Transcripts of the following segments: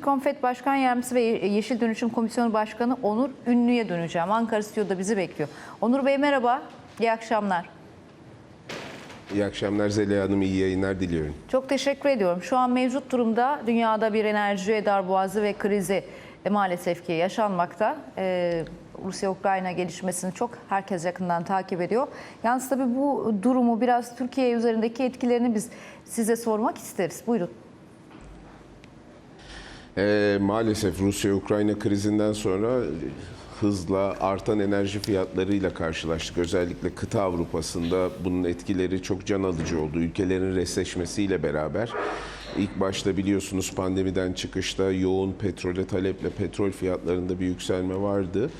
Konfet Başkan Yardımcısı ve Yeşil Dönüşüm Komisyonu Başkanı Onur Ünlü'ye döneceğim. Ankara Stüdyo'da bizi bekliyor. Onur Bey merhaba, iyi akşamlar. İyi akşamlar Zeliha Hanım, iyi yayınlar diliyorum. Çok teşekkür ediyorum. Şu an mevcut durumda dünyada bir enerji darboğazı ve krizi e, maalesef ki yaşanmakta. Ee, Rusya-Ukrayna gelişmesini çok herkes yakından takip ediyor. Yalnız tabii bu durumu biraz Türkiye üzerindeki etkilerini biz size sormak isteriz. Buyurun. Ee, maalesef Rusya-Ukrayna krizinden sonra hızla artan enerji fiyatlarıyla karşılaştık. Özellikle kıta Avrupa'sında bunun etkileri çok can alıcı oldu. Ülkelerin resleşmesiyle beraber. İlk başta biliyorsunuz pandemiden çıkışta yoğun petrole taleple petrol fiyatlarında bir yükselme vardı.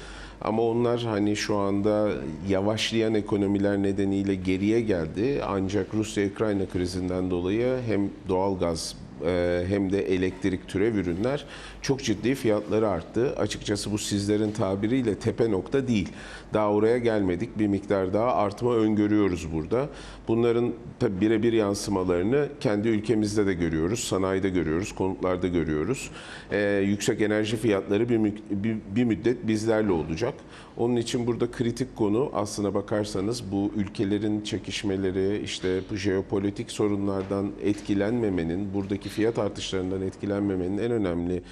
Ama onlar hani şu anda yavaşlayan ekonomiler nedeniyle geriye geldi. Ancak Rusya-Ukrayna krizinden dolayı hem doğalgaz e, hem de elektrik türev ürünler çok ciddi fiyatları arttı. Açıkçası bu sizlerin tabiriyle tepe nokta değil. Daha oraya gelmedik. Bir miktar daha artma öngörüyoruz burada. Bunların birebir yansımalarını kendi ülkemizde de görüyoruz. Sanayide görüyoruz, konutlarda görüyoruz. Ee, yüksek enerji fiyatları bir, bir, bir müddet bizlerle olacak. Onun için burada kritik konu aslına bakarsanız bu ülkelerin çekişmeleri, işte bu jeopolitik sorunlardan etkilenmemenin, buradaki fiyat artışlarından etkilenmemenin en önemli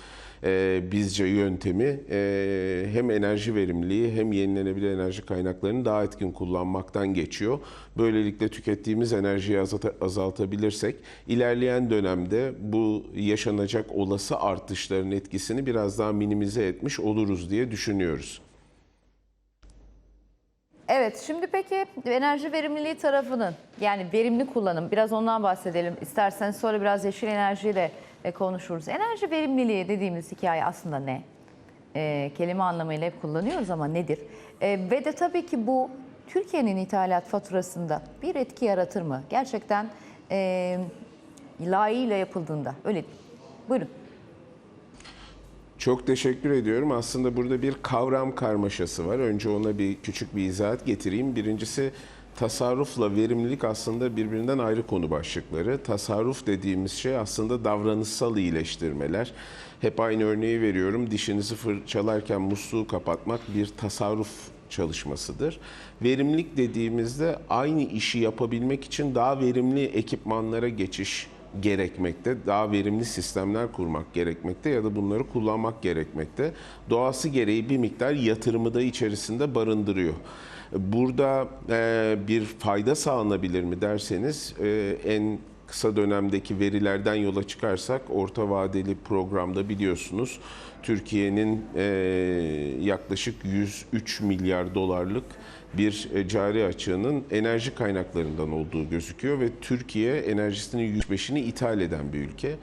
e, bizce yöntemi e, hem enerji verimliliği hem yenilenebilir enerji kaynaklarını daha etkin kullanmaktan geçiyor. Böylelikle tükettiğimiz enerjiyi azalta- azaltabilirsek ilerleyen dönemde bu yaşanacak olası artışların etkisini biraz daha minimize etmiş oluruz diye düşünüyoruz. Evet, şimdi peki enerji verimliliği tarafının yani verimli kullanım biraz ondan bahsedelim. İsterseniz sonra biraz yeşil enerjiyi de e, konuşuruz. Enerji verimliliği dediğimiz hikaye aslında ne? E, kelime anlamıyla hep kullanıyoruz ama nedir? E, ve de tabii ki bu Türkiye'nin ithalat faturasında bir etki yaratır mı? Gerçekten e, layığıyla yapıldığında öyle. Buyurun. Çok teşekkür ediyorum. Aslında burada bir kavram karmaşası var. Önce ona bir küçük bir izahat getireyim. Birincisi tasarrufla verimlilik aslında birbirinden ayrı konu başlıkları. Tasarruf dediğimiz şey aslında davranışsal iyileştirmeler. Hep aynı örneği veriyorum. Dişinizi fırçalarken musluğu kapatmak bir tasarruf çalışmasıdır. Verimlilik dediğimizde aynı işi yapabilmek için daha verimli ekipmanlara geçiş gerekmekte. Daha verimli sistemler kurmak gerekmekte ya da bunları kullanmak gerekmekte. Doğası gereği bir miktar yatırımı da içerisinde barındırıyor. Burada e, bir fayda sağlanabilir mi derseniz e, en kısa dönemdeki verilerden yola çıkarsak orta vadeli programda biliyorsunuz Türkiye'nin e, yaklaşık 103 milyar dolarlık bir e, cari açığının enerji kaynaklarından olduğu gözüküyor ve Türkiye enerjisinin %5'ini ithal eden bir ülke.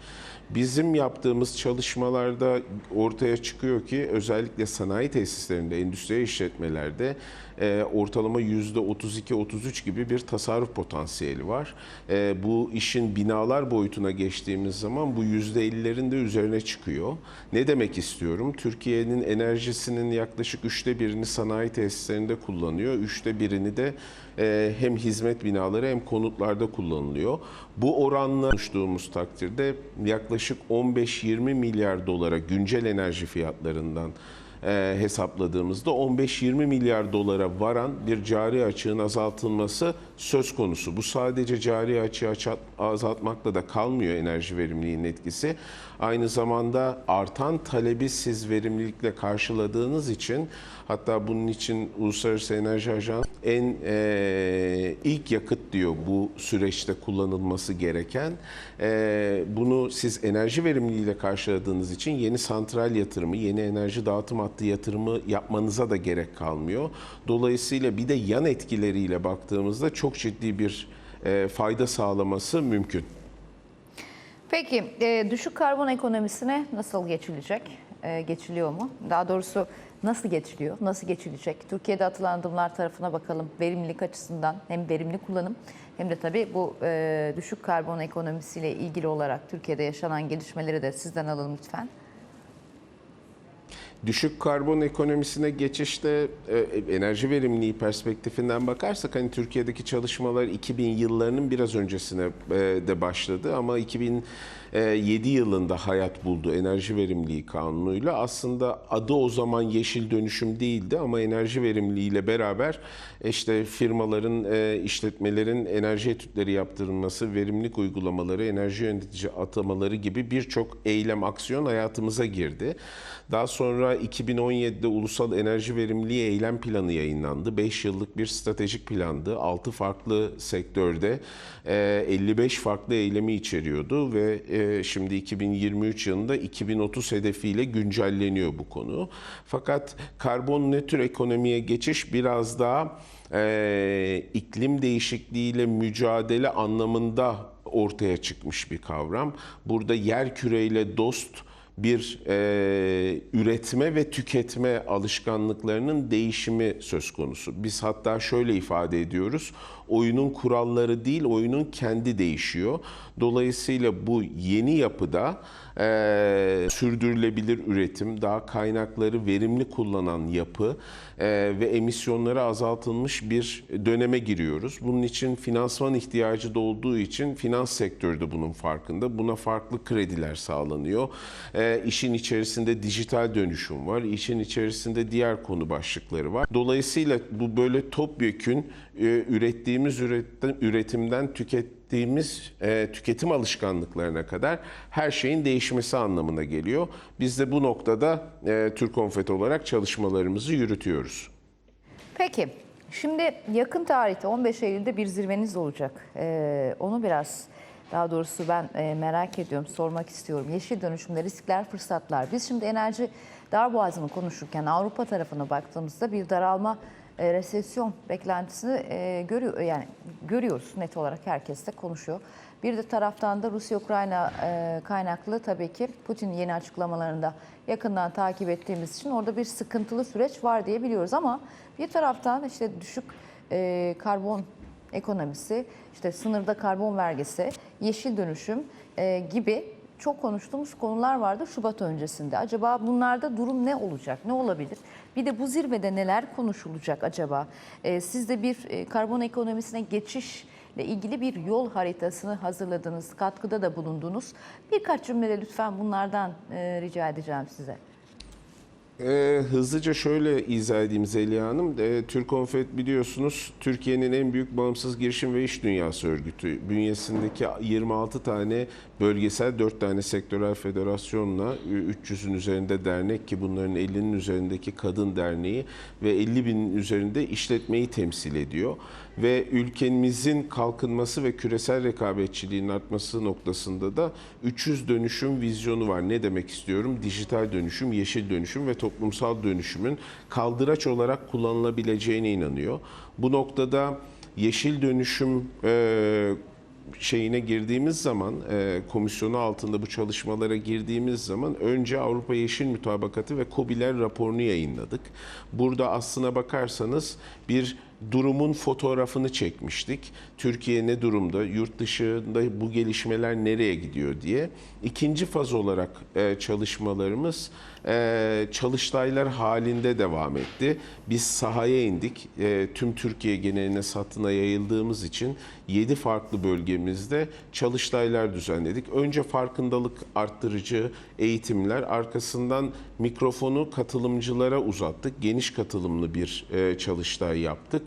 Bizim yaptığımız çalışmalarda ortaya çıkıyor ki özellikle sanayi tesislerinde, endüstri işletmelerde e, ortalama %32-33 gibi bir tasarruf potansiyeli var. E, bu işin binalar boyutuna geçtiğimiz zaman bu %50'lerin de üzerine çıkıyor. Ne demek istiyorum? Türkiye'nin enerjisinin yaklaşık üçte birini sanayi tesislerinde kullanıyor. Üçte birini de hem hizmet binaları hem konutlarda kullanılıyor. Bu oranla konuştuğumuz takdirde yaklaşık 15-20 milyar dolara güncel enerji fiyatlarından e, hesapladığımızda 15-20 milyar dolara varan bir cari açığın azaltılması söz konusu. Bu sadece cari açığı aça- azaltmakla da kalmıyor enerji verimliliğinin etkisi. Aynı zamanda artan talebi siz verimlilikle karşıladığınız için hatta bunun için Uluslararası Enerji Ajansı en e, ilk yakıt diyor bu süreçte kullanılması gereken. E, bunu siz enerji verimliliğiyle karşıladığınız için yeni santral yatırımı, yeni enerji dağıtım hattı yatırımı yapmanıza da gerek kalmıyor. Dolayısıyla bir de yan etkileriyle baktığımızda çok ciddi bir e, fayda sağlaması mümkün. Peki e, düşük karbon ekonomisine nasıl geçilecek? E, geçiliyor mu? Daha doğrusu nasıl geçiliyor? Nasıl geçilecek? Türkiye'de atılan adımlar tarafına bakalım. Verimlilik açısından hem verimli kullanım hem de tabii bu düşük karbon ekonomisiyle ilgili olarak Türkiye'de yaşanan gelişmeleri de sizden alalım lütfen. Düşük karbon ekonomisine geçişte e, enerji verimliliği perspektifinden bakarsak hani Türkiye'deki çalışmalar 2000 yıllarının biraz öncesine e, de başladı ama 2000 2007 yılında hayat buldu enerji verimliliği kanunuyla. Aslında adı o zaman yeşil dönüşüm değildi ama enerji verimliliği ile beraber işte firmaların, e, işletmelerin enerji etütleri yaptırılması, verimlilik uygulamaları, enerji yönetici atamaları gibi birçok eylem, aksiyon hayatımıza girdi. Daha sonra 2017'de Ulusal Enerji Verimliliği Eylem Planı yayınlandı. 5 yıllık bir stratejik plandı. 6 farklı sektörde e, 55 farklı eylemi içeriyordu ve e, şimdi 2023 yılında 2030 hedefiyle güncelleniyor bu konu. Fakat karbon nötr ekonomiye geçiş biraz daha e, iklim değişikliğiyle mücadele anlamında ortaya çıkmış bir kavram. Burada yer küreyle dost bir e, üretme ve tüketme alışkanlıklarının değişimi söz konusu. Biz hatta şöyle ifade ediyoruz. Oyunun kuralları değil, oyunun kendi değişiyor. Dolayısıyla bu yeni yapıda e, sürdürülebilir üretim, daha kaynakları verimli kullanan yapı e, ve emisyonları azaltılmış bir döneme giriyoruz. Bunun için finansman ihtiyacı da olduğu için finans sektörü de bunun farkında. Buna farklı krediler sağlanıyor. E, işin içerisinde dijital dönüşüm var. İşin içerisinde diğer konu başlıkları var. Dolayısıyla bu böyle topyekün ürettiğimiz üretim, üretimden tükettiğimiz e, tüketim alışkanlıklarına kadar her şeyin değişmesi anlamına geliyor. Biz de bu noktada e, Türk Konfet olarak çalışmalarımızı yürütüyoruz. Peki, şimdi yakın tarihte 15 Eylül'de bir zirveniz olacak. Onu biraz, daha doğrusu ben e, merak ediyorum, sormak istiyorum. Yeşil dönüşümde riskler, fırsatlar. Biz şimdi enerji darboğazını konuşurken Avrupa tarafına baktığımızda bir daralma, e, resesyon beklentisini e, görüyor, yani görüyoruz net olarak herkes de konuşuyor. Bir de taraftan da Rusya-Ukrayna e, kaynaklı tabii ki Putin'in yeni açıklamalarında yakından takip ettiğimiz için orada bir sıkıntılı süreç var diye biliyoruz ama bir taraftan işte düşük e, karbon ekonomisi, işte sınırda karbon vergisi, yeşil dönüşüm e, gibi çok konuştuğumuz konular vardı Şubat öncesinde. Acaba bunlarda durum ne olacak, ne olabilir? Bir de bu zirvede neler konuşulacak acaba? E, siz de bir e, karbon ekonomisine geçiş ile ilgili bir yol haritasını hazırladınız, katkıda da bulundunuz. Birkaç cümlede lütfen bunlardan e, rica edeceğim size. Ee, hızlıca şöyle izah edeyim Zeliha Hanım. Ee, Türk Konfet biliyorsunuz Türkiye'nin en büyük bağımsız girişim ve iş dünyası örgütü. Bünyesindeki 26 tane bölgesel, 4 tane sektörel federasyonla 300'ün üzerinde dernek ki bunların 50'nin üzerindeki kadın derneği ve 50 binin üzerinde işletmeyi temsil ediyor. Ve ülkemizin kalkınması ve küresel rekabetçiliğin artması noktasında da 300 dönüşüm vizyonu var. Ne demek istiyorum? Dijital dönüşüm, yeşil dönüşüm ve toplumsal dönüşümün kaldıraç olarak kullanılabileceğine inanıyor. Bu noktada yeşil dönüşüm e, şeyine girdiğimiz zaman, e, komisyonu altında bu çalışmalara girdiğimiz zaman önce Avrupa Yeşil Mütabakatı ve COBİ'ler raporunu yayınladık. Burada aslına bakarsanız bir durumun fotoğrafını çekmiştik. Türkiye ne durumda, yurt dışında bu gelişmeler nereye gidiyor diye. İkinci faz olarak e, çalışmalarımız e, çalıştaylar halinde devam etti. Biz sahaya indik. E, tüm Türkiye geneline satına yayıldığımız için 7 farklı bölgemizde çalıştaylar düzenledik. Önce farkındalık arttırıcı eğitimler, arkasından mikrofonu katılımcılara uzattık. Geniş katılımlı bir e, çalıştay yaptık.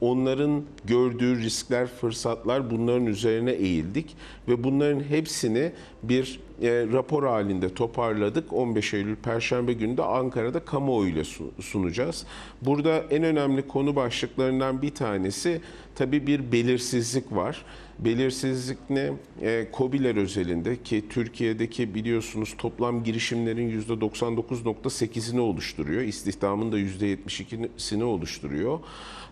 Onların gördüğü riskler, fırsatlar bunların üzerine eğildik ve bunların hepsini bir e, rapor halinde toparladık. 15 Eylül Perşembe günü de Ankara'da kamuoyuyla sunacağız. Burada en önemli konu başlıklarından bir tanesi tabii bir belirsizlik var. Belirsizlik ne? E, COBİ'ler özelinde ki Türkiye'deki biliyorsunuz toplam girişimlerin %99.8'ini oluşturuyor. İstihdamın da %72'sini oluşturuyor.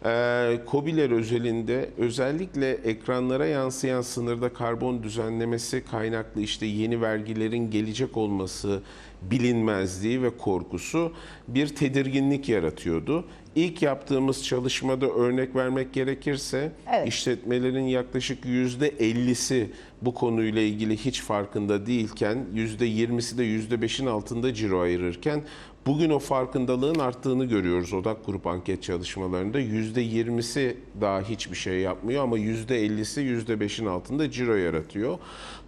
E, COBİ'ler özelinde özellikle ekranlara yansıyan sınırda karbon düzenlemesi kaynaklı işte yeni vergilerin gelecek olması bilinmezliği ve korkusu bir tedirginlik yaratıyordu. İlk yaptığımız çalışmada örnek vermek gerekirse Evet. işletmelerin yaklaşık %50'si bu konuyla ilgili hiç farkında değilken %20'si de %5'in altında ciro ayırırken bugün o farkındalığın arttığını görüyoruz odak grup anket çalışmalarında. %20'si daha hiçbir şey yapmıyor ama %50'si %5'in altında ciro yaratıyor.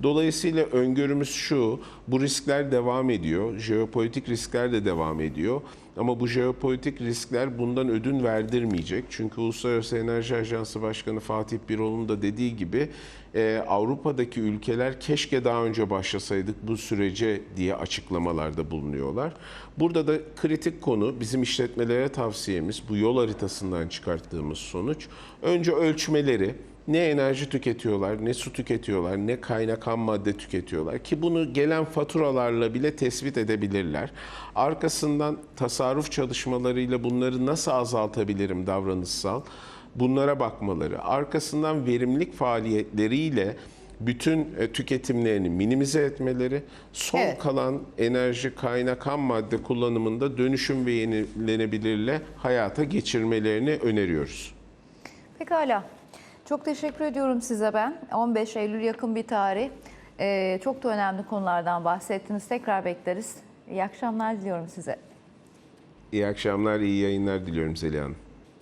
Dolayısıyla öngörümüz şu, bu riskler devam ediyor, jeopolitik riskler de devam ediyor. Ama bu jeopolitik riskler bundan ödün verdirmeyecek. Çünkü Uluslararası Enerji Ajansı Başkanı Fatih Birol'un da dediği gibi e, Avrupa'daki ülkeler keşke daha önce başlasaydık bu sürece diye açıklamalarda bulunuyorlar. Burada da kritik konu bizim işletmelere tavsiyemiz bu yol haritasından çıkarttığımız sonuç. Önce ölçmeleri, ne enerji tüketiyorlar, ne su tüketiyorlar, ne kaynak ham madde tüketiyorlar ki bunu gelen faturalarla bile tespit edebilirler. Arkasından tasarruf çalışmalarıyla bunları nasıl azaltabilirim davranışsal bunlara bakmaları. Arkasından verimlilik faaliyetleriyle bütün e, tüketimlerini minimize etmeleri, son Evet. kalan enerji kaynak ham madde kullanımında dönüşüm ve yenilenebilirle hayata geçirmelerini öneriyoruz. Pekala. Çok teşekkür ediyorum size ben. 15 Eylül yakın bir tarih. Ee, çok da önemli konulardan bahsettiniz. Tekrar bekleriz. İyi akşamlar diliyorum size. İyi akşamlar, iyi yayınlar diliyorum Zeliha Hanım.